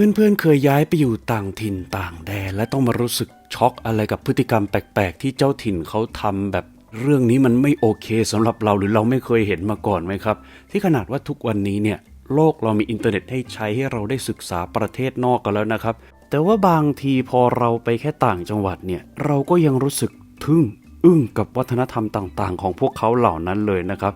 เพื่อนๆเคยย้ายไปอยู่ต่างถิ่นต่างแดนและต้องมารู้สึกช็อกอะไรกับพฤติกรรมแปลกๆ ที่เจ้าถิ่นเขาทำแบบเรื่องนี้มันไม่โอเคสำหรับเราหรือเราไม่เคยเห็นมาก่อนไหมครับ ที่ขนาดว่าทุกวันนี้เนี่ยโลกเรามีอินเทอร์เน็ตให้ใช้ให้เราได้ศึกษาประเทศนอกกันแล้วนะครับ แต่ว่าบางทีพอเราไปแค่ต่างจังหวัดเนี่ยเราก็ยังรู้สึกทึ่งอึ้งกับวัฒนธรรมต่างๆ ของพวกเขาเหล่านั้นเลยนะครับ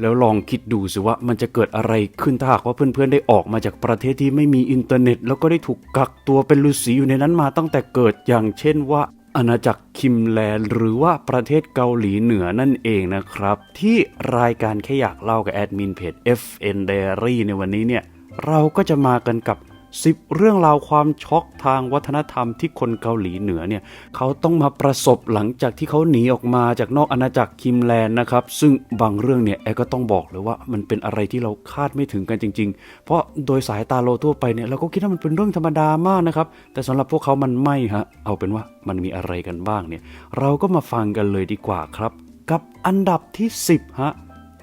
แล้วลองคิดดูสิว่ามันจะเกิดอะไรขึ้นถ้าหากว่าเพื่อนๆได้ออกมาจากประเทศที่ไม่มีอินเทอร์เน็ต แล้วก็ได้ถูกกักตัวเป็นฤาษีอยู่ในนั้นมาตั้งแต่เกิดอย่างเช่นว่าอาณาจักรคิมแลนหรือว่าประเทศเกาหลีเหนือนั่นเองนะครับ ที่รายการแค่อยากเล่ากับแอดมินเพจ FN Diary ในวันนี้เนี่ยเราก็จะมากันกับ 10 เรื่องราวความช็อกทางวัฒนธรรมที่คนเกาหลีเหนือเนี่ยเขาต้องมาประสบหลังจากที่เขาหนีออกมาจากนอกอาณาจักรคิมแลนด์นะครับ ซึ่งบางเรื่องเนี่ยแอก็ต้องบอกเลยว่ามันเป็นอะไรที่เราคาดไม่ถึงกันจริง ๆ เพราะโดยสายตาเราทั่วไปเนี่ยเราก็คิดว่ามันเป็นเรื่องธรรมดามากนะครับ แต่สำหรับพวกเขามันไม่ฮะเอาเป็นว่ามันมีอะไรกันบ้างเนี่ยเราก็มาฟังกันเลยดีกว่าครับ กับอันดับที่ 10ฮะ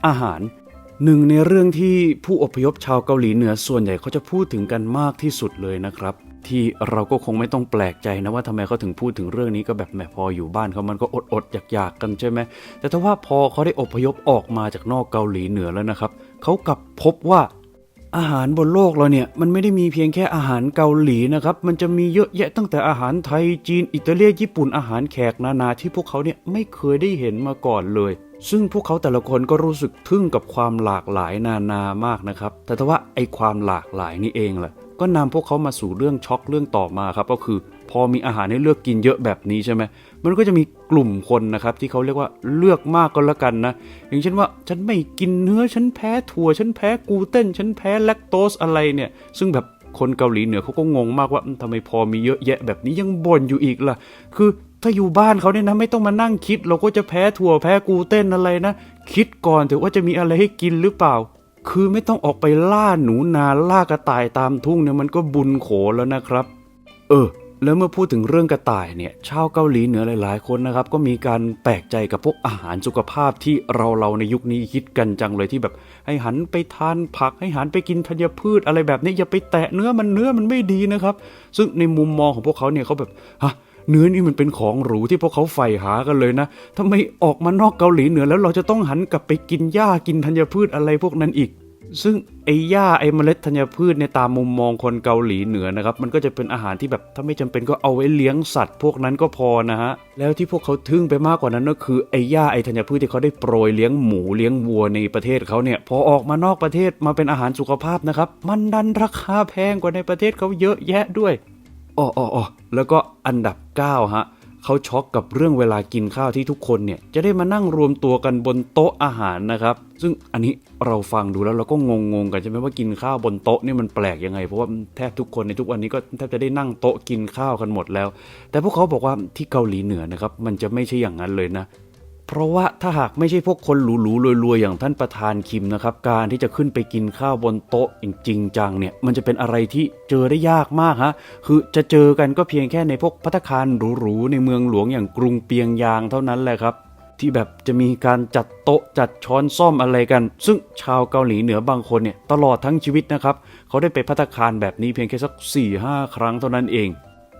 อาหาร หนึ่งในเรื่องที่ผู้อพยพชาวเกาหลีเหนือส่วนใหญ่เขาจะพูดถึงกันมากที่สุดเลยนะครับ ที่เราก็คงไม่ต้องแปลกใจนะว่าทำไมเขาถึงพูดถึงเรื่องนี้ก็แบบแหมพออยู่บ้านเขามันก็อดอดๆอยากๆกันใช่ไหมแต่ถ้าว่าพอเขาได้อพยพออกมาจากนอกเกาหลีเหนือแล้วนะครับเขากลับพบว่าอาหารบนโลกเราเนี่ยมันไม่ได้มีเพียงแค่อาหารเกาหลีนะครับ มันจะมีเยอะแยะตั้งแต่อาหารไทยจีน อิตาเลียญี่ปุ่นอาหารแขกนานาที่พวกเขาเนี่ยไม่เคยได้เห็นมาก่อนเลย ซึ่งพวกเขาแต่ละคนก็รู้สึกทึ่งกับความหลากหลายนานามากนะครับ แต่ถ้าว่าไอความหลากหลายนี่เองแหละก็นำพวกเขามาสู่เรื่องช็อกเรื่องต่อมาครับก็คือพอมีอาหารให้เลือกกินเยอะแบบนี้ใช่ไหมมันก็จะมีกลุ่มคนนะครับที่เขาเรียกว่าเลือกมากก็แล้วกันนะ อย่างเช่นว่าฉันไม่กินเนื้อฉันแพ้ถั่วฉันแพ้กูเตนฉันแพ้แลคโตสอะไรเนี่ย ซึ่งแบบคนเกาหลีเหนือเขาก็งงมากว่าทำไมพอมีเยอะแยะแบบนี้ยังบ่นอยู่อีกล่ะ คือ ถ้าอยู่บ้านเขาเนี่ยนะไม่ต้องมานั่งคิด เราก็จะแพ้ถั่วแพ้กูเต้นอะไรนะ คิดก่อนเถอะว่าจะมีอะไรให้กินหรือเปล่า คือไม่ต้องออกไปล่าหนูนาล่ากระต่ายตามทุ่งเนี่ยมันก็บุญโขแล้วนะครับ เออ แล้วเมื่อพูดถึงเรื่องกระต่ายเนี่ยชาวเกาหลีเหนือหลาย ๆ คนนะครับ ก็มีการแปลกใจกับพวกอาหารสุขภาพที่เราเราในยุคนี้คิดกันจังเลยที่แบบ ให้หันไปทานผักให้หันไปกินธัญพืชอะไรแบบนี้อย่าไปแตะเนื้อมันเนื้อมันไม่ดีนะครับ ซึ่งในมุมมองของพวกเขาเนี่ยเขาแบบฮะ เนื้อนี่มันเป็นของหรูที่พวกเขาใฝ่หากันเลยนะทำไมออกมานอกเกาหลีเหนือแล้วเราจะต้องหันกลับไปกินหญ้ากินธัญพืชอะไรพวกนั้นอีก ซึ่งไอ้หญ้าไอ้เมล็ดธัญพืชในตามมุมมองคนเกาหลีเหนือนะครับ มันก็จะเป็นอาหารที่แบบถ้าไม่จำเป็นก็เอาไว้เลี้ยงสัตว์ พวกนั้นก็พอนะฮะ แล้วที่พวกเขาทึ่งไปมากกว่านั้นก็คือไอ้หญ้าไอ้ธัญพืชที่เขาได้โปรยเลี้ยงหมูเลี้ยงวัวในประเทศเขาเนี่ย พอออกมานอกประเทศมาเป็นอาหารสุขภาพนะครับ มันดันราคาแพงกว่าในประเทศเขาเยอะแยะด้วย อ๋ออ๋อแล้วก็อันดับ 9 ฮะเขาช็อกกับเรื่องเวลากินข้าวที่ทุกคนเนี่ยจะได้มานั่งรวมตัวกันบนโต๊ะอาหารนะครับ ซึ่งอันนี้เราฟังดูแล้วเราก็งงๆกันใช่ไหมว่ากินข้าวบนโต๊ะนี่มันแปลกยังไง เพราะว่าแทบทุกคนในทุกวันนี้ก็แทบจะได้นั่งโต๊ะกินข้าวกันหมดแล้ว แต่พวกเขาบอกว่าที่เกาหลีเหนือนะครับมันจะไม่ใช่อย่างนั้นเลยนะ เพราะว่าถ้าหากไม่ใช่พวกคนหรูๆรวยๆอย่างท่านประธานคิมนะครับ การที่จะขึ้นไปกินข้าวบนโต๊ะจริงจังเนี่ยมันจะเป็นอะไรที่เจอได้ยากมากฮะคือจะเจอกันก็เพียงแค่ในพวกพัตคารหรูๆในเมืองหลวงอย่างกรุงเปียงยางเท่านั้นแหละครับที่แบบจะมีการจัดโต๊ะจัดช้อนซ่อมอะไรกัน ซึ่งชาวเกาหลีเหนือบางคนเนี่ยตลอดทั้งชีวิตนะครับ เขาได้ไปพัตคารแบบนี้เพียงแค่สัก4ี่ห้าครั้งเท่านั้นเอง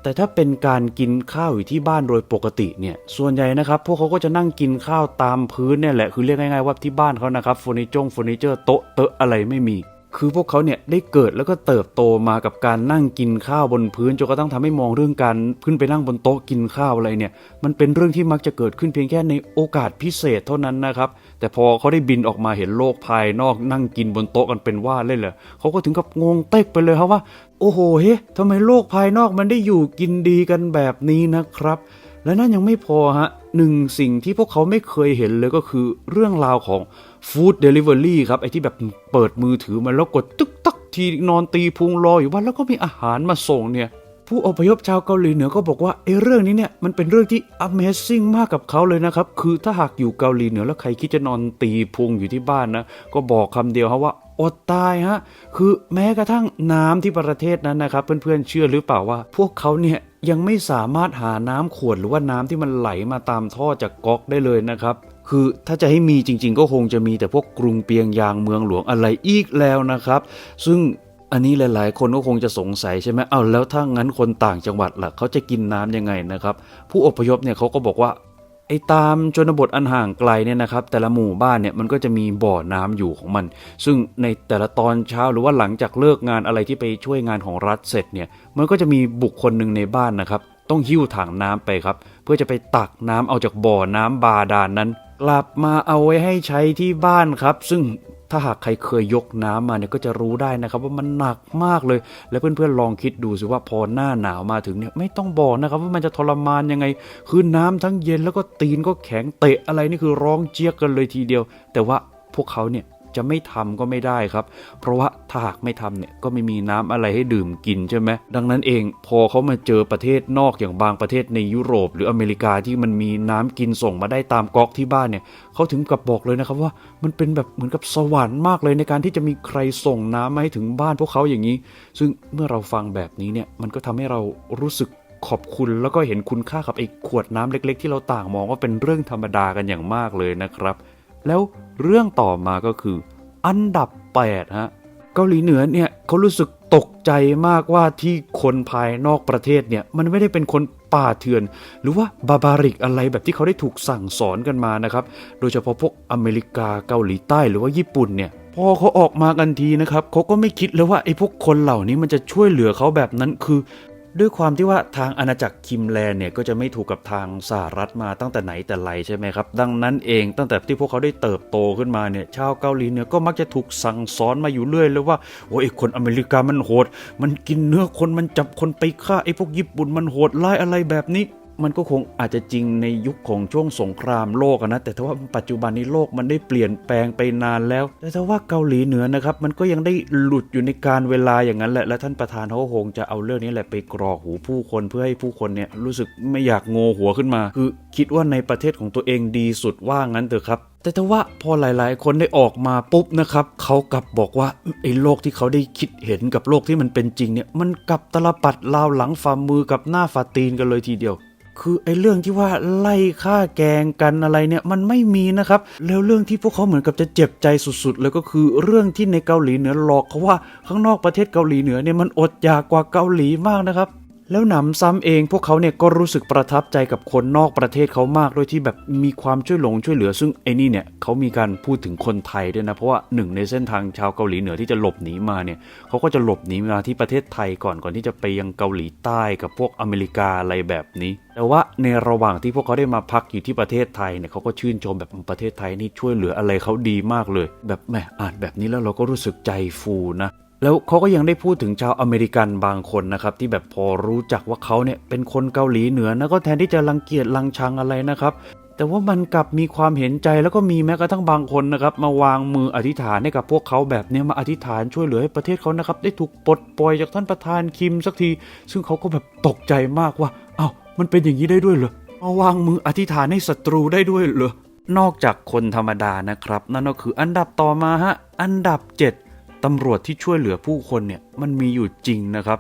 แต่ถ้าเป็นการกินข้าวอยู่ที่บ้านโดยปกติเนี่ย ส่วนใหญ่นะครับ พวกเขาก็จะนั่งกินข้าวตามพื้นเนี่ยแหละ คือเรียกง่ายๆว่าที่บ้านเขานะครับเฟอร์นิเจอร์เฟอร์นิเจอร์โต๊ะเตอะอะไรไม่มี คือพวกเขาเนี่ยได้เกิดแล้วก็เติบโตมากับการนั่งกินข้าวบนพื้นจนกระทั่งทำให้มองเรื่องการขึ้นไปนั่งบนโต๊ะกินข้าวอะไรเนี่ย มันเป็นเรื่องที่มักจะเกิดขึ้นเพียงแค่ในโอกาสพิเศษเท่านั้นนะครับ แต่พอเขาได้บินออกมาเห็นโลกภายนอกนั่งกินบนโต๊ะกันเป็นว่าเล่นเลยเขาก็ถึงกับงงเต็กไปเลยครับว่า โอ้โหเฮ้ทำไมโลกภายนอกมันได้อยู่กินดีกันแบบนี้นะครับและนั่นยังไม่พอฮะหนึ่งสิ่งที่พวกเขาไม่เคยเห็นเลยก็คือเรื่องราวของ ฟู้ดเดลิเวอรี่ครับไอ้ที่แบบเปิดมือถือมาแล้วกดตึกตักทีนอนตีพุงรออยู่ว่าแล้วก็มีอาหารมาส่งเนี่ยผู้อพยพชาวเกาหลีเหนือก็บอกว่าไอ้เรื่องนี้เนี่ยมันเป็นเรื่องที่ Amazing มากกับเขาเลยนะครับ คือถ้าหากอยู่เกาหลีเหนือแล้วใครคิดจะนอนตีพุงอยู่ที่บ้านนะ ก็บอกคำเดียวครับว่าอดตายฮะ คือแม้กระทั่งน้ำที่ประเทศนั้นนะครับ เพื่อนๆเชื่อหรือเปล่าว่า พวกเขาเนี่ยยังไม่สามารถหาน้ำขวดหรือว่าน้ำที่มันไหลมาตามท่อจากก๊อกได้เลยนะครับ คือถ้าจะให้มีจริง ๆ ก็คงจะมีแต่พวกกรุงเปียงยางเมืองหลวงอะไรอีกแล้วนะครับ ซึ่งอันนี้หลายๆ คนก็คงจะสงสัยใช่ไหมเอาแล้วถ้างั้นคนต่างจังหวัดล่ะเขาจะกินน้ำยังไงนะครับ ผู้อพยพเนี่ยเขาก็บอกว่าไอ้ตามชนบทอันห่างไกลเนี่ยนะครับ แต่ละหมู่บ้านเนี่ยมันก็จะมีบ่อน้ำอยู่ของมัน ซึ่งในแต่ละตอนเช้าหรือว่าหลังจากเลิกงานอะไรที่ไปช่วยงานของรัฐเสร็จเนี่ยมันก็จะมีบุคคลหนึ่งในบ้านนะครับ ต้องหิ้วถังน้ำไปครับ เพื่อจะไปตักน้ำเอาจากบ่อน้ำบาดาลนนั้น กลับมาเอาไว้ให้ใช้ที่บ้านครับ ซึ่งถ้าหากใครเคยยกน้ำมาเนี่ยก็จะรู้ได้นะครับ ว่ามันหนักมากเลย แล้วเพื่อนๆลองคิดดูสิว่าพอหน้าหนาวมาถึงเนี่ยไม่ต้องบอกนะครับ ว่ามันจะทรมานยังไง คือน้ำทั้งเย็นแล้วก็ตีนก็แข็งเตะอะไรนี่คือร้องเจี๊ยกกันเลยทีเดียว แต่ว่าพวกเขาเนี่ย จะไม่ทำก็ไม่ได้ครับ เพราะว่าถ้าหากไม่ทำเนี่ยก็ไม่มีน้ำอะไรให้ดื่มกินใช่ไหมดังนั้นเองพอเขามาเจอประเทศนอกอย่างบางประเทศในยุโรป หรืออเมริกาที่มันมีน้ำกินส่งมาได้ตามก๊อกที่บ้านเนี่ยเขาถึงกับบอกเลยนะครับว่ามันเป็นแบบเหมือนกับสวรรค์มากเลยในการที่จะมีใครส่งน้ำมาให้ถึงบ้านพวกเขาอย่างนี้ ซึ่งเมื่อเราฟังแบบนี้เนี่ยมันก็ทำให้เรารู้สึกขอบคุณแล้วก็เห็นคุณค่ากับไอ้ขวดน้ำเล็ก ๆ ที่เราต่างมองว่าเป็นเรื่องธรรมดากันอย่างมากเลยนะครับ แล้ว เรื่องต่อมาก็คือ อันดับ8ฮะเกาหลีเหนือเนี่ยเขารู้สึกตกใจมากว่าที่คนภายนอกประเทศเนี่ยมันไม่ได้เป็นคนป่าเถื่อน หรือว่าบาบาริกอะไรแบบที่เขาได้ถูกสั่งสอนกันมานะครับ โดยเฉพาะพวกอเมริกาเกาหลีใต้หรือว่าญี่ปุ่นเนี่ยพอเขาออกมากันทีนะครับเขาก็ไม่คิดเลยว่าไอ้พวกคนเหล่านี้มันจะช่วยเหลือเขาแบบนั้นคือ ด้วยความที่ว่าทางอาณาจักรคิมแลนด์เนี่ยก็จะไม่ถูกกับทางสหรัฐมาตั้งแต่ไหนแต่ไรใช่ไหมครับ ดังนั้นเองตั้งแต่ที่พวกเขาได้เติบโตขึ้นมาเนี่ยชาวเกาหลีเหนือก็มักจะถูกสั่งสอนมาอยู่เรื่อยเลยว่าโอ้ไอคนอเมริกามันโหด มันกินเนื้อคนมันจับคนไปฆ่าไอ้พวกญี่ปุ่นมันโหดร้ายอะไรแบบนี้ มันก็คงอาจจะจริงในยุคของช่วงสงครามโลกนะ แต่ถ้าว่าปัจจุบันนี้โลกมันได้เปลี่ยนแปลงไปนานแล้ว แต่ถ้าว่าเกาหลีเหนือนะครับ มันก็ยังได้หลุดอยู่ในการเวลาอย่างนั้นแหละ และท่านประธานเขาก็คงจะเอาเรื่องนี้แหละไปกรอกหูผู้คนเพื่อให้ผู้คนเนี่ยรู้สึกไม่อยากโงหัวขึ้นมา คือคิดว่าในประเทศของตัวเองดีสุดว่างั้นเถอะครับแต่ถ้าว่าพอหลาย ๆ คนได้ออกมาปุ๊บนะครับเขากลับบอกว่าไอ้โลกที่เขาได้คิดเห็นกับโลกที่มันเป็นจริงเนี่ยมันกลับตลปัดลาวหลังฝ่ามือกับหน้าฝ่าตีนกันเลยทีเดียว คือไอ้เรื่องที่ว่าไล่ฆ่าแกงกันอะไรเนี่ยมันไม่มีนะครับ แล้วเรื่องที่พวกเขาเหมือนกับจะเจ็บใจสุดๆ แล้วก็คือเรื่องที่ในเกาหลีเหนือหลอกเขาว่าข้างนอกประเทศเกาหลีเหนือเนี่ยมันอดอยากกว่าเกาหลีมากนะครับ แล้วหนำซ้ำเองพวกเขาเนี่ยก็รู้สึกประทับใจกับคนนอกประเทศเขามากด้วยที่แบบมีความช่วยหลงช่วยเหลือ ซึ่งไอ้นี่เนี่ยเขามีการพูดถึงคนไทยด้วยนะ เพราะว่าหนึ่งในเส้นทางชาวเกาหลีเหนือที่จะหลบหนีมาเนี่ยเขาก็จะหลบหนีมาที่ประเทศไทยก่อนก่อนที่จะไปยังเกาหลีใต้กับพวกอเมริกาอะไรแบบนี้ แต่ว่าในระหว่างที่พวกเขาได้มาพักอยู่ที่ประเทศไทยเนี่ยเขาก็ชื่นชมแบบประเทศไทยนี่ช่วยเหลืออะไรเขาดีมากเลย แบบแหมอ่านแบบนี้แล้วเราก็รู้สึกใจฟูนะ แล้วเขาก็ยังได้พูดถึงชาวอเมริกันบางคนนะครับ ที่แบบพอรู้จักว่าเขาเนี่ยเป็นคนเกาหลีเหนือนะก็แทนที่จะรังเกียจรังชังอะไรนะครับ แต่ว่ามันกลับมีความเห็นใจแล้วก็มีแม้กระทั่งบางคนนะครับ มาวางมืออธิษฐานให้กับพวกเขาแบบนี้มาอธิษฐานช่วยเหลือให้ประเทศเขานะครับ ได้ถูกปลดปล่อยจากท่านประธานคิมสักที ซึ่งเขาก็แบบตกใจมากว่าเอ้ามันเป็นอย่างนี้ได้ด้วยเหรอมาวางมืออธิษฐานให้ศัตรูได้ด้วยเหรอนอกจากคนธรรมดานะครับ นั่นก็คืออันดับต่อมาฮะอันดับ 7 ตำรวจที่ช่วยเหลือผู้คนเนี่ยมันมีอยู่จริงนะครับ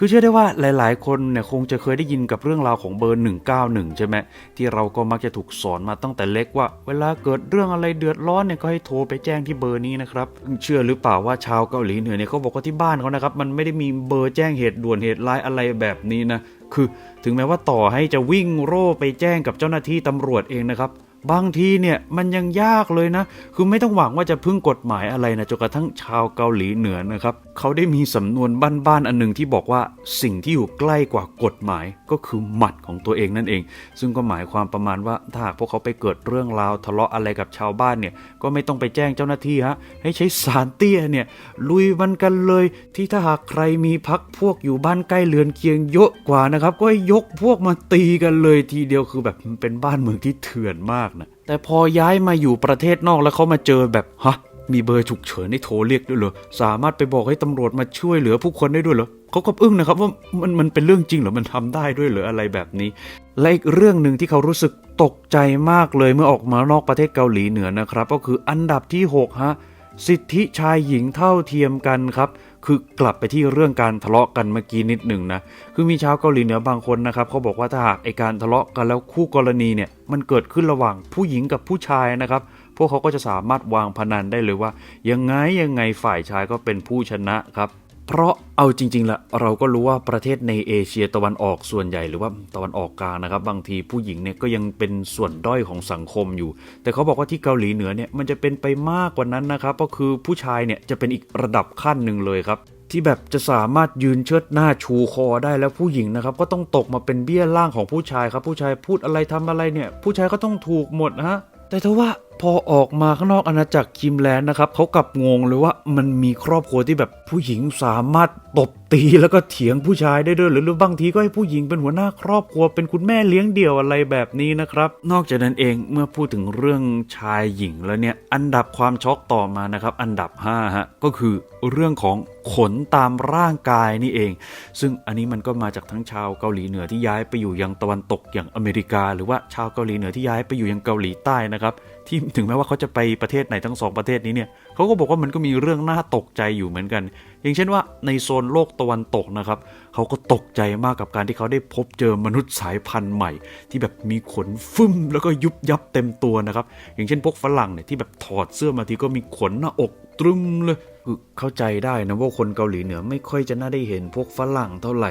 คือเชื่อได้ว่าหลาย ๆ คนเนี่ยคงจะเคยได้ยินกับเรื่องราวของเบอร์ 191 ใช่ไหมที่เราก็มักจะถูกสอนมาตั้งแต่เล็กว่า เวลาเกิดเรื่องอะไรเดือดร้อนเนี่ยก็ให้โทรไปแจ้งที่เบอร์นี้นะครับ เชื่อหรือเปล่าว่าชาวเกาหลีเหนือเนี่ยเขาบอกว่าที่บ้านเขานะครับมันไม่ได้มีเบอร์แจ้งเหตุด่วนเหตุร้ายอะไรแบบนี้นะคือถึงแม้ว่าต่อให้จะวิ่งโร่ไปแจ้งกับเจ้าหน้าที่ตำรวจเองนะครับ บางทีเนี่ยมันยังยากเลยนะ คือไม่ต้องหวังว่าจะพึ่งกฎหมายอะไรนะจนกระทั่งชาวเกาหลีเหนือนะครับ เขาได้มีสำนวนบ้านๆอันหนึ่งที่บอกว่าสิ่งที่อยู่ใกล้กว่ากฎหมายก็คือหมัดของตัวเองนั่นเอง ซึ่งก็หมายความประมาณว่าถ้าหากพวกเขาไปเกิดเรื่องราวทะเลาะอะไรกับชาวบ้านเนี่ยก็ไม่ต้องไปแจ้งเจ้าหน้าที่ฮะให้ใช้สารเตี้ยเนี่ยลุยมันกันเลยที่ถ้าหากใครมีพักพวกอยู่บ้านใกล้เรือนเคียงเยอะกว่านะครับก็ให้ยกพวกมาตีกันเลยทีเดียวคือแบบเป็นบ้านเมืองที่เถื่อนมาก แต่พอย้ายมาอยู่ประเทศนอกแล้วเขามาเจอแบบฮะมีเบอร์ฉุกเฉินให้โทรเรียกด้วยเหรอสามารถไปบอกให้ตำรวจมาช่วยเหลือผู้คนได้ด้วยเหรอเขาก็อึ้งนะครับว่ามันมันเป็นเรื่องจริงเหรอมันทำได้ด้วยเหรออะไรแบบนี้ และอีกเรื่องหนึ่งที่เขารู้สึกตกใจมากเลยเมื่อออกมานอกประเทศเกาหลีเหนือนะครับ ก็คืออันดับที่6ฮะสิทธิชายหญิงเท่าเทียมกันครับ คือกลับไปที่เรื่องการทะเลาะกันเมื่อกี้นิดหนึ่งนะ คือมีชาวเกาหลีเหนือบางคนนะครับเขาบอกว่าถ้าหากไอการทะเลาะกันแล้วคู่กรณีเนี่ยมันเกิดขึ้นระหว่างผู้หญิงกับผู้ชายนะครับ พวกเขาก็จะสามารถวางพนันได้เลยว่า ยังไงยังไงฝ่ายชายก็เป็นผู้ชนะครับ เพราะเอาจริงๆละเราก็รู้ว่าประเทศในเอเชียตะวันออกส่วนใหญ่หรือว่าตะวันออกกลางนะครับ บางทีผู้หญิงเนี่ยก็ยังเป็นส่วนด้อยของสังคมอยู่ แต่เขาบอกว่าที่เกาหลีเหนือเนี่ยมันจะเป็นไปมากกว่านั้นนะครับ ก็คือผู้ชายเนี่ยจะเป็นอีกระดับขั้นหนึ่งเลยครับที่แบบจะสามารถยืนเชิดหน้าชูคอได้แล้วผู้หญิงนะครับ ก็ต้องตกมาเป็นเบี้ยล่างของผู้ชายครับ ผู้ชายพูดอะไรทำอะไรเนี่ย ผู้ชายก็ต้องถูกหมดนะฮะแต่ถ้าว่า พอออกมาข้างนอกอาณาจักรคิมแลนด์นะครับเขากลับงงเลยว่ามันมีครอบครัวที่แบบผู้หญิงสามารถตบตีแล้วก็เถียงผู้ชายได้ด้วยหรือบางทีก็ให้ผู้หญิงเป็นหัวหน้าครอบครัวเป็นคุณแม่เลี้ยงเดี่ยวอะไรแบบนี้นะครับ นอกจากนั้นเองเมื่อพูดถึงเรื่องชายหญิงแล้วเนี่ยอันดับความช็อกต่อมานะครับ อันดับ5ฮะก็คือเรื่องของขนตามร่างกายนี่เอง ซึ่งอันนี้มันก็มาจากทั้งชาวเกาหลีเหนือที่ย้ายไปอยู่ยังตะวันตกอย่างอเมริกา หรือว่าชาวเกาหลีเหนือที่ย้ายไปอยู่ยังเกาหลีใต้นะครับที่ถึงแม้ว่าเขาจะไปประเทศไหนทั้งสองประเทศนี้เนี่ยเขาก็บอกว่ามันก็มีเรื่องน่าตกใจอยู่เหมือนกัน อย่างเช่นว่าในโซนโลกตะวันตกนะครับเขาก็ตกใจมากกับการที่เขาได้พบเจอมนุษย์สายพันธุ์ใหม่ ที่แบบมีขนฟึ่มแล้วก็ยุบยับเต็มตัวนะครับ อย่างเช่นพวกฝรั่งเนี่ยที่แบบถอดเสื้อมาทีก็มีขนหน้าอกตรึมเลยคือเข้าใจได้นะว่าคนเกาหลีเหนือไม่ค่อยจะน่าได้เห็นพวกฝรั่งเท่าไหร่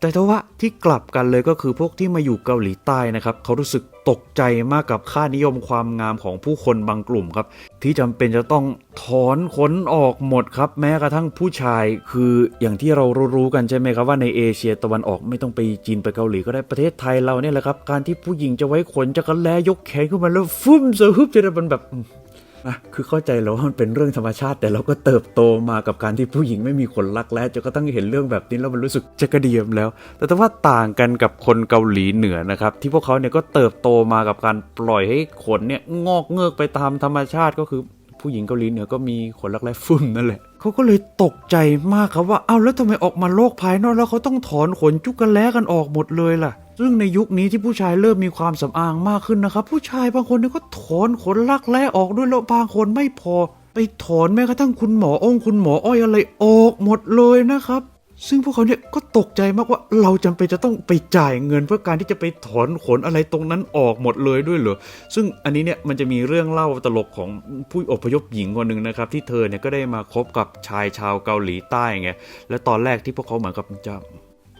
แต่ถ้าว่าที่กลับกันเลยก็คือพวกที่มาอยู่เกาหลีใต้นะครับเขารู้สึกตกใจมากกับค่านิยมความงามของผู้คนบางกลุ่มครับ ที่จำเป็นจะต้องถอนขนออกหมดครับ แม้กระทั่งผู้ชาย คืออย่างที่เรารู้ๆกันใช่ไหมครับว่าในเอเชียตะวันออกไม่ต้องไปจีนไปเกาหลีก็ได้ประเทศไทยเราเนี่ยแหละครับ การที่ผู้หญิงจะไว้ขนจะกระแลยกแขนขึ้นมาแล้วฟึ้มเสือฮึบจะได้มันแบบะคือเข้าใจแล้วว่ามันเป็นเรื่องธรรมชาติ แต่เราก็เติบโตมากับการที่ผู้หญิงไม่มีคนรักแร้จนกระทั่งเห็นเรื่องแบบนี้แล้วมันรู้สึกจะกระเดียมแล้ว แต่ถ้าว่าต่างกันกับคนเกาหลีเหนือนะครับที่พวกเขาเนี่ยก็เติบโตมากับการปล่อยให้ขนเนี่ยงอกเงือกไปตามธรรมชาติก็คือ ผู้หญิงเกาหลีเหนือก็มีขนรักแร้ฟุ่มนั่นแหละเขาก็เลยตกใจมากครับว่าเอ้าแล้วทำไมออกมาโลกภายนอกแล้วเขาต้องถอนขนจุกกระแล้กันออกหมดเลยล่ะ ซึ่งในยุคนี้ที่ผู้ชายเริ่มมีความสำอางมากขึ้นนะครับ ผู้ชายบางคนเนี่ยก็ถอนขนลักแร้ออกด้วยแล้วบางคนไม่พอ ไปถอนแม้กระทั่งคุณหมอองค์คุณหมออ้อยอะไรออกหมดเลยนะครับ ซึ่งพวกเขาเนี่ยก็ตกใจมากว่าเราจำเป็นจะต้องไปจ่ายเงินเพื่อการที่จะไปถอนขนอะไรตรงนั้นออกหมดเลยด้วยเหรอ ซึ่งอันนี้เนี่ยมันจะมีเรื่องเล่าตลกของผู้อพยพหญิงคนหนึ่งนะครับที่เธอเนี่ยก็ได้มาคบกับชายชาวเกาหลีใต้ไง และตอนแรกที่พวกเขาเหมือนกับจะ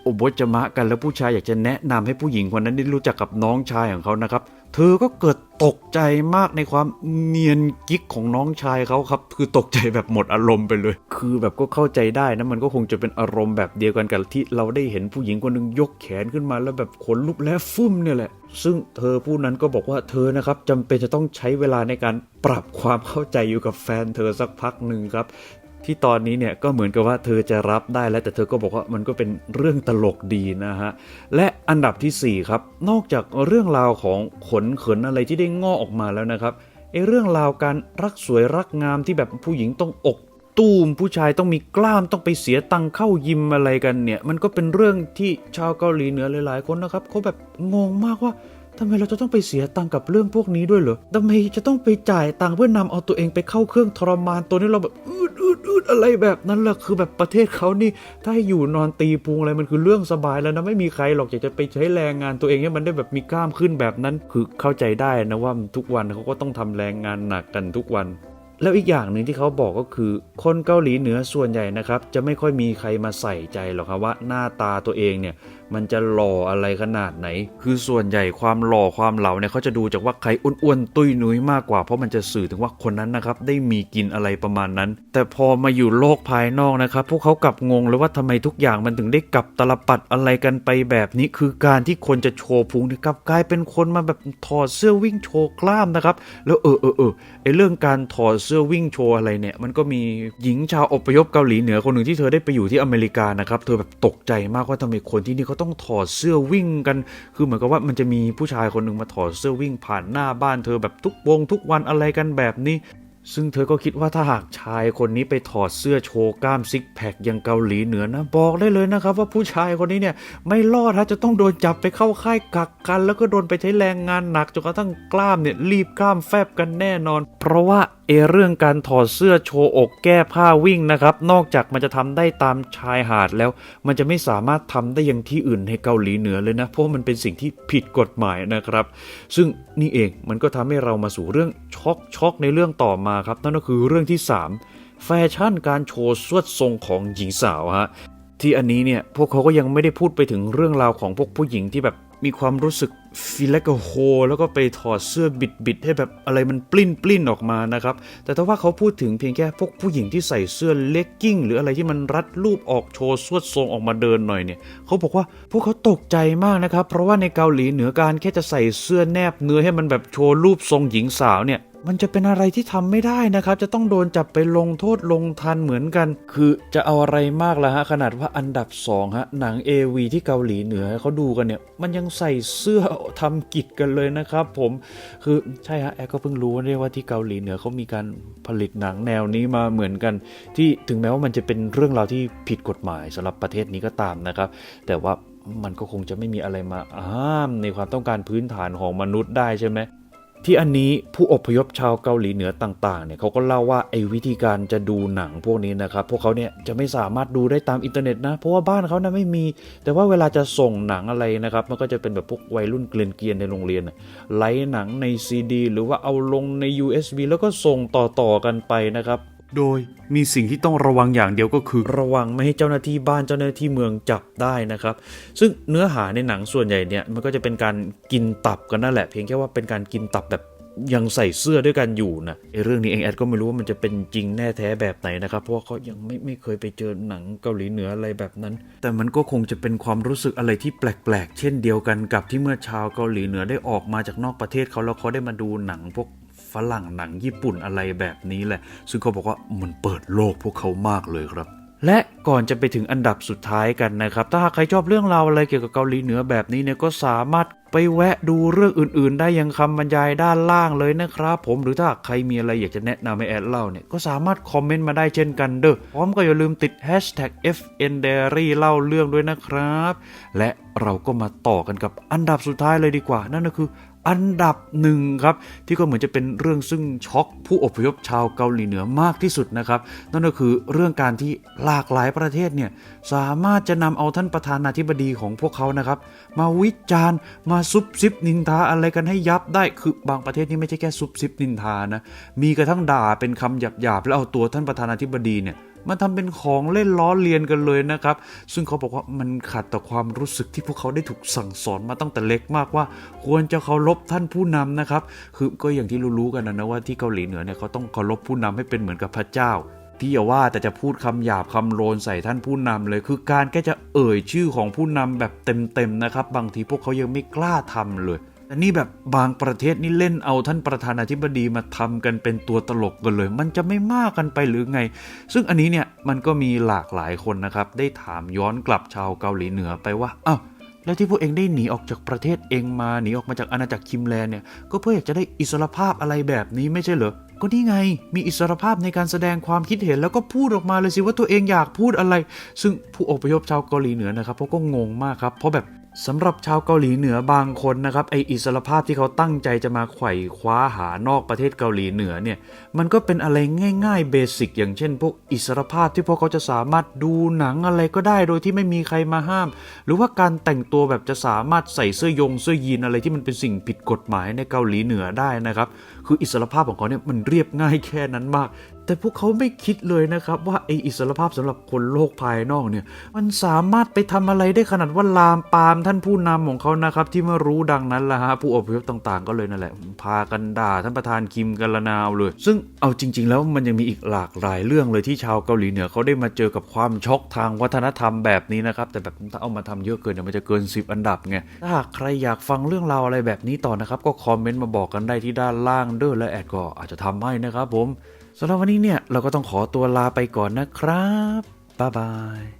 อุบจมะกันแล้วผู้ชายอยากจะแนะนำให้ผู้หญิงคนนั้นได้รู้จักกับน้องชายของเขานะครับ เธอก็เกิดตกใจมากในความเนียนกิ๊กของน้องชายเขาครับ คือตกใจแบบหมดอารมณ์ไปเลย คือแบบก็เข้าใจได้นะมันก็คงจะเป็นอารมณ์แบบเดียวกันกับที่เราได้เห็นผู้หญิงคนหนึ่งยกแขนขึ้นมาแล้วแบบขนลุกและฟุ่มเนี่ยแหละ ซึ่งเธอผู้นั้นก็บอกว่าเธอนะครับจำเป็นจะต้องใช้เวลาในการปรับความเข้าใจอยู่กับแฟนเธอสักพักหนึ่งครับ ที่ตอนนี้เนี่ยก็เหมือนกับว่าเธอจะรับได้แล้วแต่เธอก็บอกว่ามันก็เป็นเรื่องตลกดีนะฮะ และอันดับทีสี่4ครับนอกจากเรื่องราวของขนเขินอะไรที่ได้งอออกมาแล้วนะครับไอ้เรื่องราวการรักสวยรักงามที่แบบผู้หญิงต้องอกตูมผู้ชายต้องมีกล้ามต้องไปเสียตังค์เข้ายิมอะไรกันเนี่ย มันก็เป็นเรื่องที่ชาวเกาหลีเหนือหลายๆคนนะครับเขาแบบงงมากว่า ทำไมเราจะต้องไปเสียตังค์กับเรื่องพวกนี้ด้วยเหรอทำไมจะต้องไปจ่ายตังค์เพื่อนำเอาตัวเองไปเข้าเครื่องทรมานตัวนี้เราแบบอืดอืดอืดอะไรแบบนั้นล่ะคือแบบประเทศเขานี่ ถ้าให้อยู่นอนตีพุงอะไรมันคือเรื่องสบายแล้วนะไม่มีใครหรอกอยากจะไปใช้แรงงานตัวเองให้มันได้แบบมีกล้ามขึ้นแบบนั้น คือเข้าใจได้นะว่าทุกวันเขาก็ต้องทำแรงงานหนักกันทุกวันแล้วอีกอย่างหนึ่งที่เขาบอกก็คือ คนเกาหลีเหนือส่วนใหญ่นะครับ จะไม่ค่อยมีใครมาใส่ใจหรอกครับว่าหน้าตาตัวเองเนี่ย มันจะหล่ออะไรขนาดไหน คือส่วนใหญ่ความหล่อความเหลาเนี่ยเขาจะดูจากว่าใครอ้วนๆตุ้ยนุ้ยมากกว่า เพราะมันจะสื่อถึงว่าคนนั้นนะครับได้มีกินอะไรประมาณนั้น แต่พอมาอยู่โลกภายนอกนะครับ พวกเขากลับงงเลยว่าทำไมทุกอย่างมันถึงได้กลับตลปัดอะไรกันไปแบบนี้ คือการที่คนจะโชว์พุงนี่ยกลับกลายเป็นคนมาแบบถอดเสื้อวิ่งโชว์กล้ามนะครับ แล้วเออเออเออ เรื่องการถอดเสื้อวิ่งโชว์อะไรเนี่ย มันก็มีหญิงชาวอพยพเกาหลีเหนือคนหนึ่งที่เธอได้ไปอยู่ที่อเมริกานะครับเธอแบบตกใจมากว่าทำไมคนที่นี่เขาต้องถอดเสื้อวิ่งกัน คือเหมือนกับว่ามันจะมีผู้ชายคนหนึ่งมาถอดเสื้อวิ่งผ่านหน้าบ้านเธอแบบทุกวงทุกวันอะไรกันแบบนี้ ซึ่งเธอก็คิดว่าถ้าหากชายคนนี้ไปถอดเสื้อโชว์กล้ามซิกแพคอย่างเกาหลีเหนือนะ บอกได้เลยนะครับ ว่าผู้ชายคนนี้เนี่ยไม่รอดฮะจะต้องโดนจับไปเข้าค่ายกักกัน แล้วก็โดนไปใช้แรงงานหนักจนกระทั่งกล้ามเนี่ยรีบกล้ามแฟบกันแน่นอน เพราะว่า เอเรื่องการถอดเสื้อโชว์อกแก้ผ้าวิ่งนะครับ นอกจากมันจะทำได้ตามชายหาดแล้ว มันจะไม่สามารถทำได้อย่างที่อื่นในเกาหลีเหนือเลยนะ เพราะมันเป็นสิ่งที่ผิดกฎหมายนะครับ ซึ่งนี่เองมันก็ทำให้เรามาสู่เรื่องช็อกช็อกในเรื่องต่อมาครับนั่นก็คือเรื่องที่ 3 แฟชั่นการโชว์สวดทรงของหญิงสาวฮะที่อันนี้เนี่ยพวกเขาก็ยังไม่ได้พูดไปถึงเรื่องราวของพวกผู้หญิงที่แบบ มีความรู้สึกฟีลกโฮแล้วก็ไปถอดเสื้อบิดบิดๆให้แบบอะไรมันปลิ้นปลิ้นออกมานะครับ แต่ถ้าว่าเขาพูดถึงเพียงแค่พวกผู้หญิงที่ใส่เสื้อเลกกิ้ง หรืออะไรที่มันรัดรูปออกโชว์สวดทรงออกมาเดินหน่อยเนี่ยเขาบอกว่าพวกเขาตกใจมากนะครับ เพราะว่าในเกาหลีเหนือการแค่จะใส่เสื้อแนบเนื้อให้มันแบบโชว์รูปทรงหญิงสาวเนี่ย มันจะเป็นอะไรที่ทำไม่ได้นะครับ จะต้องโดนจับไปลงโทษลงทันเหมือนกัน คือจะเอาอะไรมากละฮะ ขนาดว่าอันดับ2ฮะ หนัง AV ที่เกาหลีเหนือเขาดูกันเนี่ย มันยังใส่เสื้อทำกิจกันเลยนะครับผมคือใช่ฮะ แอร์ก็เพิ่งรู้เรียกว่าที่เกาหลีเหนือเขามีการผลิตหนังแนวนี้มาเหมือนกัน ที่ถึงแม้ว่ามันจะเป็นเรื่องราวที่ผิดกฎหมายสำหรับประเทศนี้ก็ตามนะครับ แต่ว่ามันก็คงจะไม่มีอะไรมาห้ามในความต้องการพื้นฐานของมนุษย์ได้ใช่ไหม ที่อันนี้ผู้อพยพชาวเกาหลีเหนือต่างๆเนี่ยเขาก็เล่าว่าไอ้วิธีการจะดูหนังพวกนี้นะครับ พวกเขาเนี่ยจะไม่สามารถดูได้ตามอินเทอร์เน็ตนะ เพราะว่าบ้านเขานะไม่มี แต่ว่าเวลาจะส่งหนังอะไรนะครับ มันก็จะเป็นแบบพวกวัยรุ่นเกลียนๆในโรงเรียนไล่หนังในซีดีหรือว่าเอาลงใน USB แล้วก็ส่งต่อๆกันไปนะครับ โดยมีสิ่งที่ต้องระวังอย่างเดียวก็คือ ระวังไม่ให้เจ้าหน้าที่บ้านเจ้าหน้าที่เมืองจับได้นะครับ ซึ่งเนื้อหาในหนังส่วนใหญ่เนี่ยมันก็จะเป็นการกินตับกันนั่นแหละ เพียงแค่ว่าเป็นการกินตับแบบยังใส่เสื้อด้วยกันอยู่นะไอ้เรื่องนี้เองแอดก็ไม่รู้ว่ามันจะเป็นจริงแน่แท้แบบไหนนะครับ เพราะว่าเขายังไม่ไม่เคยไปเจอหนังเกาหลีเหนืออะไรแบบนั้น แต่มันก็คงจะเป็นความรู้สึกอะไรที่แปลกๆ เช่นเดียวกันกับที่เมื่อชาวเกาหลีเหนือได้ออกมาจากนอกประเทศเขาแล้วเขาได้มาดูหนังพวก ฝรั่งหนังญี่ปุ่นอะไรแบบนี้แหละ ซึ่งเขาบอกว่ามันเปิดโลกพวกเขามากเลยครับ และก่อนจะไปถึงอันดับสุดท้ายกันนะครับ ถ้าหากใครชอบเรื่องราวอะไรเกี่ยวกับเกาหลีเหนือแบบนี้เนี่ยก็สามารถไปแวะดูเรื่องอื่นๆ ได้ยังคำบรรยายด้านล่างเลยนะครับ ผมหรือถ้าใครมีอะไรอยากจะแนะนำให้แอดเล่าเนี่ยก็สามารถคอมเมนต์มาได้เช่นกันเด้อพร้อมก็อย่าลืมติด hashtag FN Diary เล่าเรื่องด้วยนะครับ และเราก็มาต่อกันกับอันดับสุดท้ายเลยดีกว่า นั่นก็คือ อันดับหนึ่งครับ ที่ก็เหมือนจะเป็นเรื่องซึ่งช็อกผู้อพยพชาวเกาหลีเหนือมากที่สุดนะครับ นั่นก็คือเรื่องการที่หลากหลายประเทศเนี่ยสามารถจะนำเอาท่านประธานาธิบดีของพวกเขานะครับ มาวิจารณ์มาซุบซิบนินทาอะไรกันให้ยับได้คือบางประเทศนี่ไม่ใช่แค่ซุบซิบนินทานะมีกระทั่งด่าเป็นคำหยาบๆแล้วเอาตัวท่านประธานาธิบดีเนี่ย มันทำเป็นของเล่นล้อเลียนกันเลยนะครับ ซึ่งเขาบอกว่ามันขัดต่อความรู้สึกที่พวกเขาได้ถูกสั่งสอนมาตั้งแต่เล็กมากว่า ควรจะเคารพท่านผู้นำนะครับ คือก็อย่างที่รู้ๆกันนะนะว่าที่เกาหลีเหนือเนี่ยเขาต้องเคารพผู้นำให้เป็นเหมือนกับพระเจ้าที่อย่าว่าแต่จะพูดคำหยาบคำโลนใส่ท่านผู้นำเลย คือการแค่จะเอ่ยชื่อของผู้นำแบบเต็มๆนะครับ บางทีพวกเขายังไม่กล้าทำเลย แต่นี่แบบบางประเทศนี่เล่นเอาท่านประธานาธิบดีมาทำกันเป็นตัวตลกกันเลย มันจะไม่มากกันไปหรือไง ซึ่งอันนี้เนี่ยมันก็มีหลากหลายคนนะครับ ได้ถามย้อนกลับชาวเกาหลีเหนือไปว่าอ้าวแล้วที่พวกเองได้หนีออกจากประเทศเองมาหนีออกมาจากอาณาจักรคิมแลนเนี่ยก็เพื่ออยากจะได้อิสรภาพอะไรแบบนี้ไม่ใช่เหรอก็นี่ไง มีอิสรภาพในการแสดงความคิดเห็นแล้วก็พูดออกมาเลยสิว่าตัวเองอยากพูดอะไร ซึ่งผู้อพยพชาวเกาหลีเหนือนะครับเขาก็งงมากครับเพราะแบบ สำหรับชาวเกาหลีเหนือบางคนนะครับไออิสรภาพที่เขาตั้งใจจะมาไขว่คว้าหานอกประเทศเกาหลีเหนือเนี่ยมันก็เป็นอะไรง่ายๆเบสิกอย่างเช่น พวกอิสรภาพที่พวกเขาจะสามารถดูหนังอะไรก็ได้โดยที่ไม่มีใครมาห้าม หรือว่าการแต่งตัวแบบจะสามารถใส่เสื้อยงเสื้อยีนอะไรที่มันเป็นสิ่งผิดกฎหมายในเกาหลีเหนือได้นะครับคืออิสรภาพของเขาเนี่ยมันเรียบง่ายแค่นั้นมาก แต่พวกเขาไม่คิดเลยนะครับว่าไออิสรภาพสำหรับคนโลกภายนอกเนี่ย มันสามารถไปทำอะไรได้ขนาดว่าลามปามท่านผู้นำของเขานะครับ ที่เมื่อรู้ดังนั้นละฮะผู้อพยพต่างๆ ก็เลยนั่นแหละ พากันด่าท่านประธานคิมกันละนาวเลย ซึ่งเอาจริง ๆ แล้วมันยังมีอีกหลากหลายเรื่องเลยที่ชาวเกาหลีเหนือเขาได้มาเจอกับความช็อกทางวัฒนธรรมแบบนี้นะครับแต่แบบถ้าเอามาทำเยอะเกินเดี๋ยวมันจะเกิน 10 อันดับไงถ้าหากใครอยากฟังเรื่องราวอะไรแบบนี้ต่อนะครับก็คอมเมนต์มาบอกกันได้ที่ด้านล่างเด้อและแอดก็อาจจะทำให้นะครับผม สำหรับวันนี้เนี่ยเราก็ต้องขอตัวลาไปก่อนนะครับ บ๊ายบาย